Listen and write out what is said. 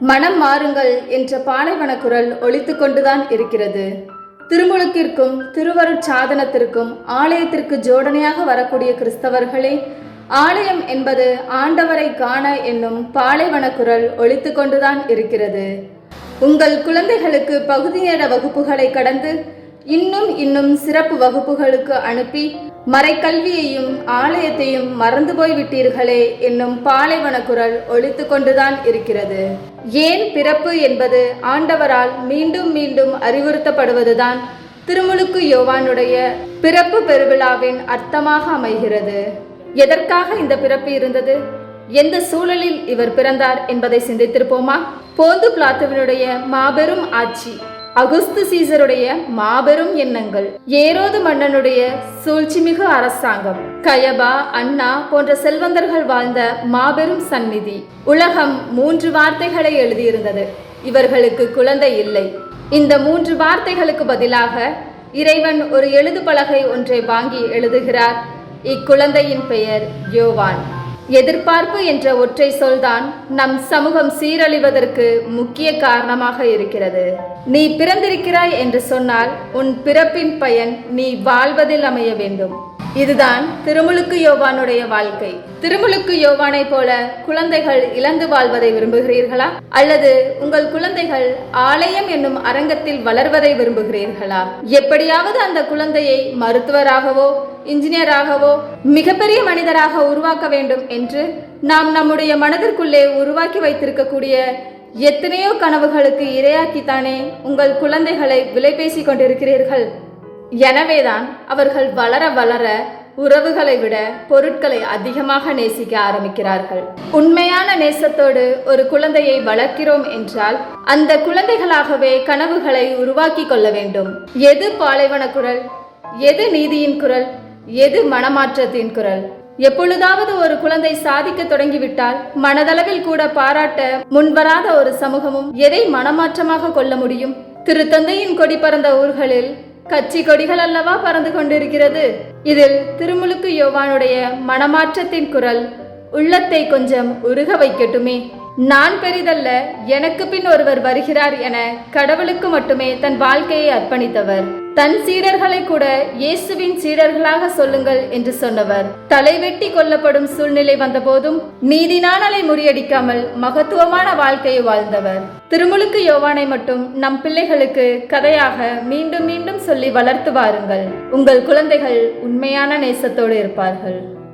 மனம் மாறுங்கள் என்ற பாலைவன குரல் ஒழித்து கொண்டுதான் இருக்கிறது. திருமுழுக்கிற்கும் திருவருட் சாதனத்திற்கும் ஆலயத்திற்கு ஜோடனையாக வரக்கூடிய கிறிஸ்தவர்களே ஆலயம் என்பது ஆண்டவரை காண என்னும் பாலைவன குரல் ஒழித்து கொண்டுதான் இருக்கிறது. உங்கள் குழந்தைகளுக்கு பகுதி நேர வகுப்புகளை கடந்து இன்னும் இன்னும் சிறப்பு வகுப்புகளுக்கு அனுப்பி மறைக்கல்வியையும் ஆலயத்தையும் மறந்து போய் விட்டீர்களே என்னும் பாலைவன குரல் ஒழித்து கொண்டுதான் இருக்கிறது. ஏன் பிறப்பு என்பது ஆண்டவரால் மீண்டும் மீண்டும் அறிவுறுத்தப்படுவதுதான் திருமுழுக்கு யோவானுடைய பிறப்பு பெருவிழாவின் அர்த்தமாக அமைகிறது. எதற்காக இந்த பிறப்பு இருந்தது? எந்த சூழலில் இவர் பிறந்தார் என்பதை சிந்தித்திருப்போமா? போந்து பிளாத்துவினுடைய மாபெரும் ஆட்சி அகுஸ்து சீசருடைய மாபெரும் எண்ணங்கள். ஏரோது மன்னனுடைய சூழ்ச்சிமிகு அரசாங்கம். கயபா அண்ணா போன்ற செல்வந்தர்கள் வாழ்ந்த மாபெரும் சந்நிதி. உலகம் மூன்று வார்த்தைகளை எழுதியிருந்தது. இவர்களுக்கு குழந்தை இல்லை. இந்த மூன்று வார்த்தைகளுக்கு பதிலாக இறைவன் ஒரு எழுது பலகை ஒன்றை வாங்கி எழுதுகிறார். இக்குழந்தையின் பெயர் யோவான். எதிர்பார்ப்பு என்ற ஒற்றை சொல்தான் நம் சமூகம் சீரழிவதற்கு முக்கிய காரணமாக இருக்கிறது. நீ பிறந்திருக்கிறாய் என்று சொன்னால் உன் பிறப்பின் பயன் நீ வாழ்வதில் அமைய வேண்டும். இதுதான் திருமுழுக்கு யோவானுடைய வாழ்க்கை. திருமுழுக்கு யோவானை போல குழந்தைகள் இழந்து வாழ்வதை விரும்புகிறீர்களா? அல்லது உங்கள் குழந்தைகள் ஆலயம் என்னும் அரங்கத்தில் வளர்வதை விரும்புகிறீர்களா? எப்படியாவது அந்த குழந்தையை மருத்துவராகவோ இன்ஜினியராகவோ மிகப்பெரிய மனிதராக உருவாக்க வேண்டும் என்று நாம் நம்முடைய மனதிற்குள்ளே உருவாக்கி வைத்திருக்கக்கூடிய எத்தனையோ கனவுகளுக்கு இரையாக்கித்தானே உங்கள் குழந்தைகளை விலை பேசி கொண்டிருக்கிறீர்கள். எனவேதான் அவர்கள் வளர வளர உறவுகளை விட பொருட்களை அதிகமாக நேசிக்க ஆரம்பிக்கிறார்கள். உண்மையான நேசத்தோடு ஒரு குழந்தையை வளர்க்கிறோம் என்றால் அந்த குழந்தைகளாகவே கனவுகளை உருவாக்கி கொள்ள வேண்டும். எது பாலைவன குரல்? எது நீதியின் குரல்? எது மனமாற்றத்தின் குரல்? எப்பொழுதாவது ஒரு குழந்தை சாதிக்க தொடங்கிவிட்டால் மனதளவில் கூட பாராட்ட முன்வராத ஒரு சமூகமும் எதை மனமாற்றமாக கொள்ள முடியும்? திருத்தந்தையின் கொடி பறந்த ஊர்களில் கட்சி கொடிகள் அல்லவா பறந்து கொண்டிருக்கிறது? இதில் திருமுழுக்கு யோவானுடைய மனமாற்றத்தின் குரல் உள்ளத்தை கொஞ்சம் உருக வைக்கட்டுமே. நான் பெரிதல்ல எனக்கு பின் ஒருவர் வருகிறார் என கடவுளுக்கு மட்டுமே தன் வாழ்க்கையை அர்ப்பணித்தவர். தன் சீடர்களை கூட இயேசுவின் சீடர்களாக சொல்லுங்கள் என்று சொன்னவர். தலைவெட்டி கொல்லப்படும் சூழ்நிலை வந்தபோதும் நீதி நாணலை முறியடிக்காமல் மகத்துவமான வாழ்க்கையை வாழ்ந்தவர். திருமுழுக்கு யோவானை மட்டும் நம் பிள்ளைகளுக்கு கதையாக மீண்டும் மீண்டும் சொல்லி வளர்த்து வாருங்கள். உங்கள் குழந்தைகள் உண்மையான நேசத்தோடு இருப்பார்கள்.